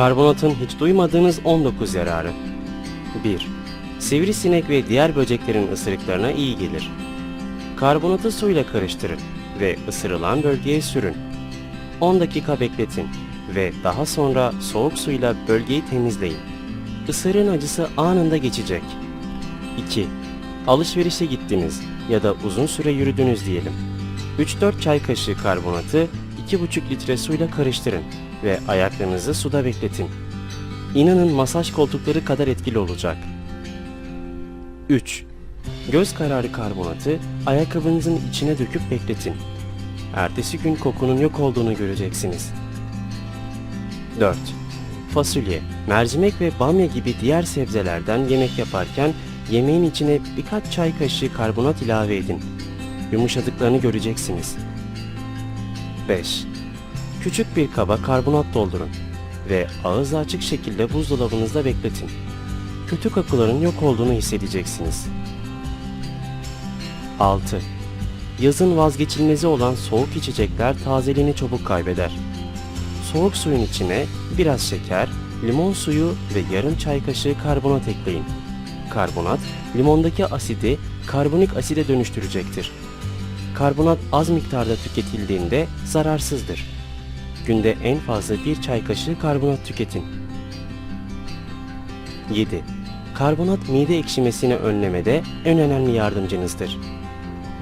Karbonatın hiç duymadığınız 19 yararı. 1. Sivrisinek ve diğer böceklerin ısırıklarına iyi gelir. Karbonatı suyla karıştırın ve ısırılan bölgeye sürün. 10 dakika bekletin ve daha sonra soğuk suyla bölgeyi temizleyin. Isırığın acısı anında geçecek. 2. Alışverişe gittiniz ya da uzun süre yürüdünüz diyelim. 3-4 çay kaşığı karbonatı 2,5 litre suyla karıştırın ve ayaklarınızı suda bekletin. İnanın masaj koltukları kadar etkili olacak. 3. Göz kararı karbonatı ayakkabınızın içine döküp bekletin. Ertesi gün kokunun yok olduğunu göreceksiniz. 4. Fasulye, mercimek ve bamya gibi diğer sebzelerden yemek yaparken yemeğin içine birkaç çay kaşığı karbonat ilave edin. Yumuşadıklarını göreceksiniz. 5. Küçük bir kaba karbonat doldurun ve ağzı açık şekilde buzdolabınızda bekletin. Kötü kokuların yok olduğunu hissedeceksiniz. 6. Yazın vazgeçilmezi olan soğuk içecekler tazeliğini çabuk kaybeder. Soğuk suyun içine biraz şeker, limon suyu ve yarım çay kaşığı karbonat ekleyin. Karbonat, limondaki asidi karbonik aside dönüştürecektir. Karbonat az miktarda tüketildiğinde zararsızdır. Günde en fazla bir çay kaşığı karbonat tüketin. 7. Karbonat mide ekşimesini önlemede en önemli yardımcınızdır.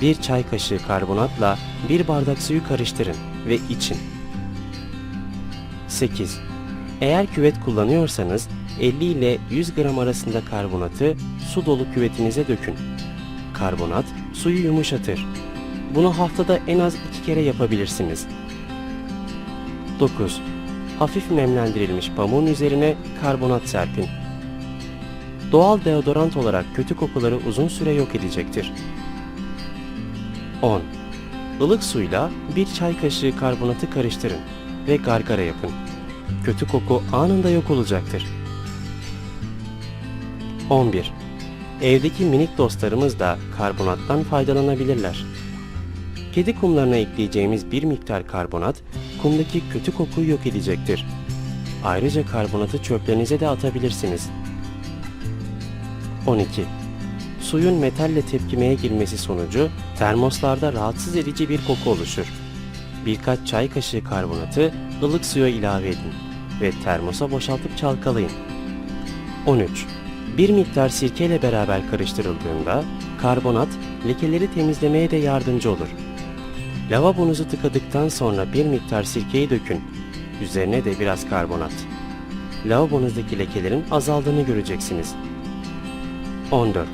Bir çay kaşığı karbonatla bir bardak suyu karıştırın ve için. 8. Eğer küvet kullanıyorsanız 50 ile 100 gram arasında karbonatı su dolu küvetinize dökün. Karbonat suyu yumuşatır. Bunu haftada en az 2 kere yapabilirsiniz. 9. Hafif nemlendirilmiş pamuğun üzerine karbonat serpin. Doğal deodorant olarak kötü kokuları uzun süre yok edecektir. 10. Ilık suyla bir çay kaşığı karbonatı karıştırın ve gargara yapın. Kötü koku anında yok olacaktır. 11. Evdeki minik dostlarımız da karbonattan faydalanabilirler. Kedi kumlarına ekleyeceğimiz bir miktar karbonat, kumdaki kötü kokuyu yok edecektir. Ayrıca karbonatı çöplerinize de atabilirsiniz. 12. Suyun metalle tepkimeye girmesi sonucu termoslarda rahatsız edici bir koku oluşur. Birkaç çay kaşığı karbonatı ılık suya ilave edin ve termosa boşaltıp çalkalayın. 13. Bir miktar sirke ile beraber karıştırıldığında karbonat lekeleri temizlemeye de yardımcı olur. Lavabonuzu tıkadıktan sonra bir miktar sirkeyi dökün. Üzerine de biraz karbonat. Lavabonuzdaki lekelerin azaldığını göreceksiniz. 14.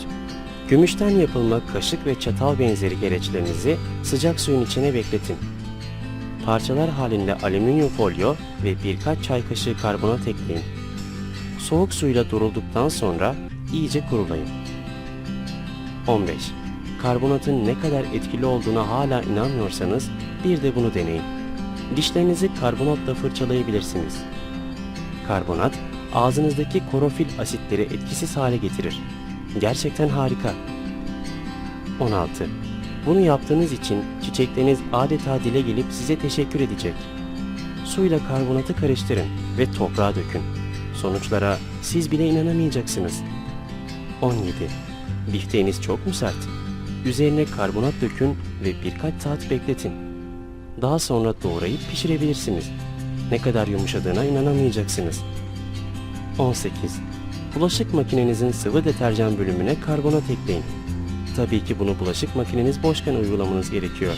Gümüşten yapılma kaşık ve çatal benzeri gereçlerinizi sıcak suyun içine bekletin. Parçalar halinde alüminyum folyo ve birkaç çay kaşığı karbonat ekleyin. Soğuk suyla durulduktan sonra iyice kurulayın. 15. Karbonatın ne kadar etkili olduğuna hala inanmıyorsanız bir de bunu deneyin. Dişlerinizi karbonatla fırçalayabilirsiniz. Karbonat ağzınızdaki korofil asitleri etkisiz hale getirir. Gerçekten harika. 16. Bunu yaptığınız için çiçekleriniz adeta dile gelip size teşekkür edecek. Suyla karbonatı karıştırın ve toprağa dökün. Sonuçlara siz bile inanamayacaksınız. 17. Bifteğiniz çok mu sert? Üzerine karbonat dökün ve birkaç saat bekletin. Daha sonra doğrayıp pişirebilirsiniz. Ne kadar yumuşadığına inanamayacaksınız. 18. Bulaşık makinenizin sıvı deterjan bölümüne karbonat ekleyin. Tabii ki bunu bulaşık makineniz boşken uygulamanız gerekiyor.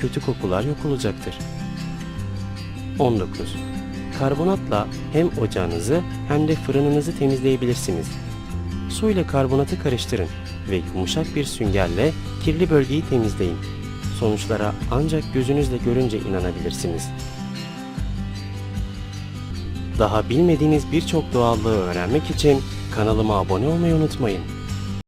Kötü kokular yok olacaktır. 19. Karbonatla hem ocağınızı hem de fırınınızı temizleyebilirsiniz. Su ile karbonatı karıştırın ve yumuşak bir süngerle kirli bölgeyi temizleyin. Sonuçlara ancak gözünüzle görünce inanabilirsiniz. Daha bilmediğiniz birçok doğallığı öğrenmek için kanalıma abone olmayı unutmayın.